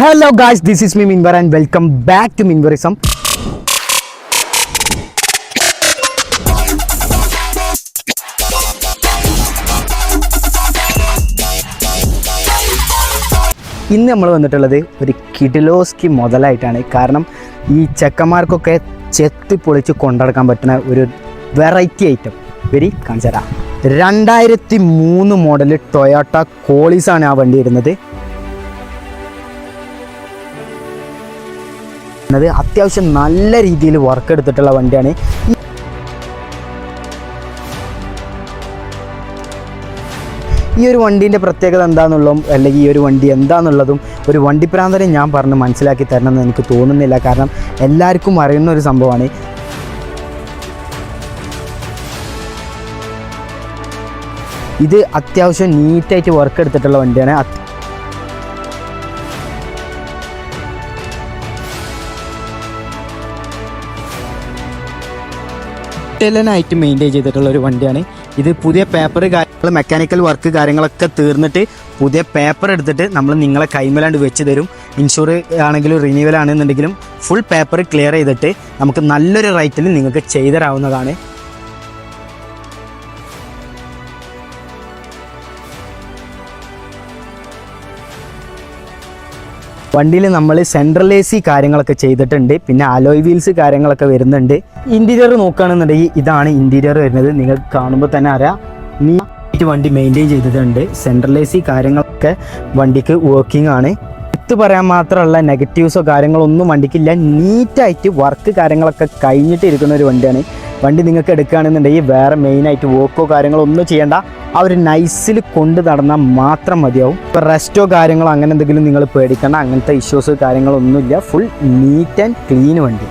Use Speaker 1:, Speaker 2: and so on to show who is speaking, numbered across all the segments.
Speaker 1: Hello guys this is me Minvar and welcome back to Minvarism ഇന്ന് നമ്മൾ വന്നിട്ടുള്ളത് ഒരു കിഡിലോസ്കി മുതലായിട്ടാണ്. കാരണം ഈ ചെക്കന്മാർക്കൊക്കെ ചെത്തി പൊളിച്ച് കൊണ്ടെടുക്കാൻ പറ്റുന്ന ഒരു വെറൈറ്റി ഐറ്റം വെരി കാണിച്ചു തരാം. രണ്ടായിരത്തി മൂന്ന് മോഡൽ ടൊയോട്ട കോളീസാണ് ആ വണ്ടി വരുന്നത് എന്നത് അത്യാവശ്യം നല്ല രീതിയിൽ വർക്ക് എടുത്തിട്ടുള്ള വണ്ടിയാണ്. ഈ- ഒരു വണ്ടീന്റെ പ്രത്യേകത എന്താണെന്നുള്ളതും അല്ലെങ്കിൽ ഈ ഒരു വണ്ടി എന്താണെന്നുള്ളതും ഒരു വണ്ടി പ്രാന്തനെ ഞാൻ പറഞ്ഞ് മനസ്സിലാക്കി തരണമെന്ന് എനിക്ക് തോന്നുന്നില്ല. കാരണം എല്ലാവർക്കും അറിയുന്ന ഒരു സംഭവമാണ്. ഇത് അത്യാവശ്യം നീറ്റായിട്ട് വർക്ക് എടുത്തിട്ടുള്ള വണ്ടിയാണ്. അത് ായിട്ട് മെയിന്റെയിൻ ചെയ്തിട്ടുള്ള ഒരു വണ്ടിയാണ്. ഇത് പുതിയ പേപ്പർ കാര്യങ്ങൾ മെക്കാനിക്കൽ വർക്ക് കാര്യങ്ങളൊക്കെ തീർന്നിട്ട് പുതിയ പേപ്പർ എടുത്തിട്ട് നമ്മൾ നിങ്ങളെ കൈമലാണ്ട് വെച്ച് തരും. ഇൻഷുർ ആണെങ്കിലും റിന്യൂവൽ ആണെന്നുണ്ടെങ്കിലും ഫുൾ പേപ്പർ ക്ലിയർ ചെയ്തിട്ട് നമുക്ക് നല്ലൊരു റേറ്റിൽ നിങ്ങൾക്ക് ചെയ്തരാവുന്നതാണ് വണ്ടിയിൽ നമ്മൾ സെൻട്രൽ എ സി കാര്യങ്ങളൊക്കെ ചെയ്തിട്ടുണ്ട്. പിന്നെ അലോയ് വീൽസ് കാര്യങ്ങളൊക്കെ വരുന്നുണ്ട്. ഇന്റീരിയർ നോക്കുകയാണെന്നുണ്ടെങ്കിൽ ഇതാണ് ഇന്റീരിയർ വരുന്നത്. നിങ്ങൾ കാണുമ്പോൾ തന്നെ അറിയാം. നീറ്റ് വണ്ടി മെയിന്റെയിൻ ചെയ്തിട്ടുണ്ട്. സെൻട്രൽ എ സി കാര്യങ്ങളൊക്കെ വണ്ടിക്ക് വർക്കിംഗ് ആണ്. എടുത്ത് പറയാൻ മാത്രമല്ല നെഗറ്റീവ്സോ കാര്യങ്ങളോ ഒന്നും വണ്ടിക്കില്ല. നീറ്റായിട്ട് വർക്ക് കാര്യങ്ങളൊക്കെ കഴിഞ്ഞിട്ട് ഇരിക്കുന്ന ഒരു വണ്ടിയാണ്. വണ്ടി നിങ്ങൾക്ക് എടുക്കുകയാണെന്നുണ്ടെങ്കിൽ വേറെ മെയിനായിട്ട് വോക്കോ കാര്യങ്ങളോ ഒന്നും ചെയ്യേണ്ട. ആ ഒരു നൈസിൽ കൊണ്ട് നടന്നാൽ മാത്രം മതിയാവും. ഇപ്പോൾ റെസ്റ്റോ കാര്യങ്ങളോ അങ്ങനെ എന്തെങ്കിലും നിങ്ങൾ പേടിക്കേണ്ട. അങ്ങനത്തെ ഇഷ്യൂസ് കാര്യങ്ങളൊന്നുമില്ല. ഫുൾ നീറ്റ് ആൻഡ് ക്ലീൻ വണ്ടി.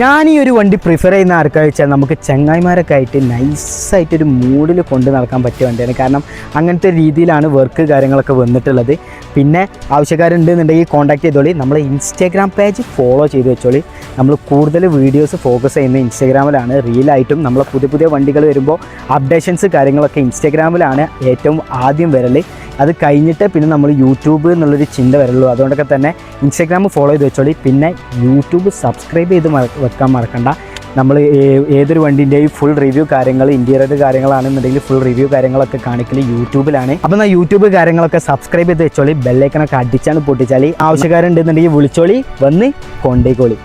Speaker 1: ഞാൻ ഈ ഒരു വണ്ടി പ്രിഫർ ചെയ്യുന്ന ആർക്കാ വെച്ചാൽ നമുക്ക് ചങ്ങായിമാരൊക്കെ ആയിട്ട് നൈസായിട്ടൊരു മൂഡിൽ കൊണ്ട് നടക്കാൻ പറ്റിയ വണ്ടിയാണ്. കാരണം അങ്ങനത്തെ രീതിയിലാണ് വർക്ക് കാര്യങ്ങളൊക്കെ വന്നിട്ടുള്ളത്. പിന്നെ ആവശ്യക്കാരുണ്ടെന്നുണ്ടെങ്കിൽ കോൺടാക്ട് ചെയ്തോളി. നമ്മളെ ഇൻസ്റ്റാഗ്രാം പേജ് ഫോളോ ചെയ്ത് വെച്ചോളി. നമ്മൾ കൂടുതൽ വീഡിയോസ് ഫോക്കസ് ചെയ്യുന്നത് ഇൻസ്റ്റാഗ്രാമിലാണ് റീലായിട്ടും നമ്മളെ പുതിയ പുതിയ വണ്ടികൾ വരുമ്പോൾ അപ്ഡേഷൻസ് കാര്യങ്ങളൊക്കെ ഇൻസ്റ്റാഗ്രാമിലാണ് ഏറ്റവും ആദ്യം വരൽ അത് കഴിഞ്ഞിട്ട് പിന്നെ നമ്മൾ യൂട്യൂബ് എന്നുള്ളൊരു ചിന്ത വരുള്ളൂ. അതുകൊണ്ടൊക്കെ തന്നെ ഇൻസ്റ്റാഗ്രാം ഫോളോ ചെയ്ത് വെച്ചോളി. പിന്നെ യൂട്യൂബ് സബ്സ്ക്രൈബ് ചെയ്ത് വെക്കാൻ മറക്കണ്ട. നമ്മൾ ഏതൊരു വണ്ടിന്റെയും ഫുൾ റിവ്യൂ കാര്യങ്ങൾ ഇന്റീരിയർ കാര്യങ്ങളാണെന്നുണ്ടെങ്കിൽ ഫുൾ റിവ്യൂ കാര്യങ്ങളൊക്കെ കാണിക്കൽ യൂട്യൂബിലാണ് അപ്പോൾ എന്നാൽ യൂട്യൂബ് കാര്യങ്ങളൊക്കെ സബ്സ്ക്രൈബ് ചെയ്ത് വെച്ചോളി. ബെല്ലൈക്കണൊക്കെ അടിച്ചാണ് പൊട്ടിച്ചാൽ ആവശ്യക്കാരുണ്ടെന്നുണ്ടെങ്കിൽ വിളിച്ചോളി. വന്ന് കൊണ്ടേക്കോളി